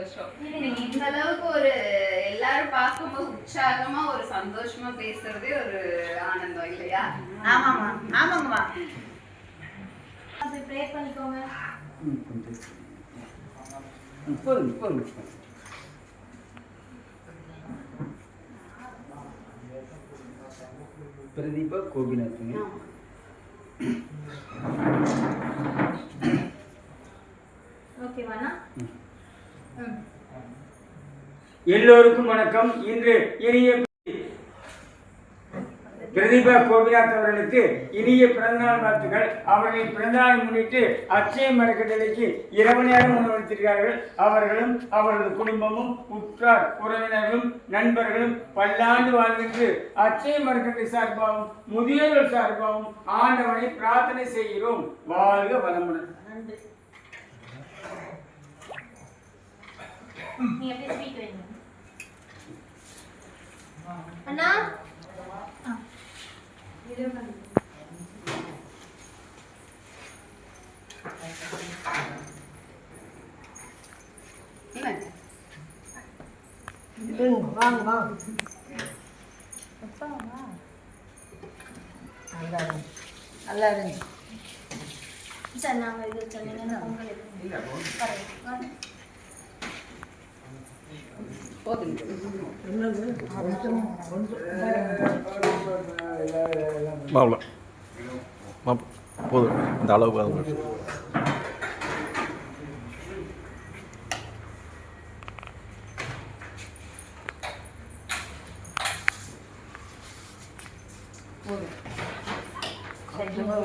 சந்தோஷம். இந்த அளவுக்கு ஒரு எல்லாரும் பார்க்கும்போது உற்சாகமா ஒரு சந்தோஷமா பேசுறதே ஒரு ஆனந்தம் இல்லையா? ஆமாம்மா. ஆமாங்கம்மா ப்ரே பண்ணிக்கோங்க. போதும் போதும். பிரதீபா கோபிநாத்துங்க ஓகேவாண்ணா எல்லோருக்கும் வணக்கம். இன்று இனிய பிரதீபா கோபிநாத் அவர்களுக்கு இனிய பிறந்தநாள் வாழ்த்துக்கள். அவர்களின் பிறந்தநாளை முன்னிட்டு அச்சய மரக்கட்டளைக்கு இரவு நேரம் உணவளித்திருக்கிறார்கள் அவர்களும் அவரது குடும்பமும் உற்றார் உறவினர்களும் நண்பர்களும் பல்லாண்டு வாழ்கின்று அச்சய மரக்கட்டளை சார்பாகவும் முதியோர்கள் சார்பாகவும் ஆண்டவனை பிரார்த்தனை செய்கிறோம். வாழ்க வளமுடன். நன்றி நீ அப்படியே ஸ்வீட் வைங்க அண்ணா? வாங்க வாங்க நல்லா இருந்துச்சு சரி நாங்கள் இது சொன்னீங்கன்னா. வாங்க. போதுங்க மாப்பிள. மாப் போதும் இந்த அளவுக்கு அது கொஞ்சமாக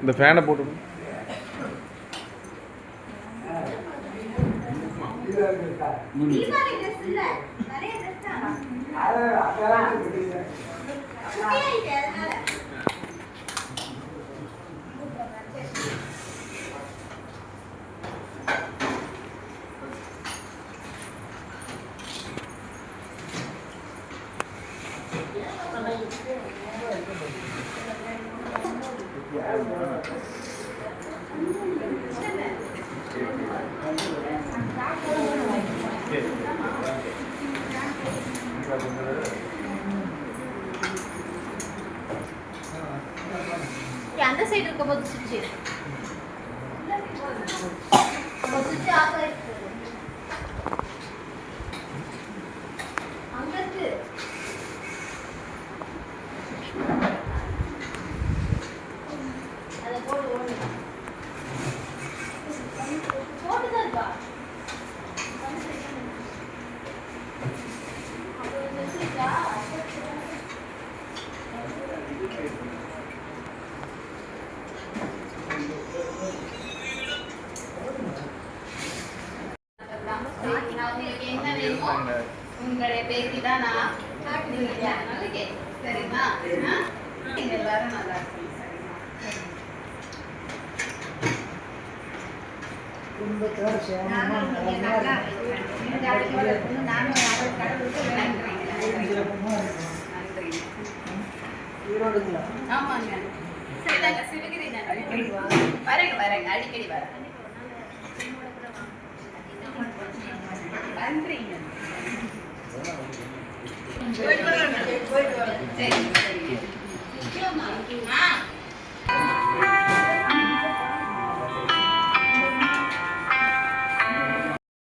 இந்த ஃபேனை போட்டு தீபாவளி 还是啊，对啊，是便宜。நிறைய dress அந்த சைடு இருக்க போது ஆஃப் ஆயிருக்கு அங்க இருக்கு அதை போடு ஓடு போட்டுதான் இருக்கா அப்போ இந்த சுவிட்சா நான் உங்களுக்கு என்ன வேணுமோ உங்களுடைய பேத்தி தான் நான் நீங்க எல்லாரும் நல்லா இருக்கணும் குடும்பத்தோட நானும் கடவுளுக்கு சிறப்பமாக இருக்கணும் ஈரோடுங்களா ஆமாங்க சரிதாங்க சிவகிரி வரேங்க வரேங்க. அடிக்கடி வரேன் போயிட்டு வரேங்க. சரி சரிங்க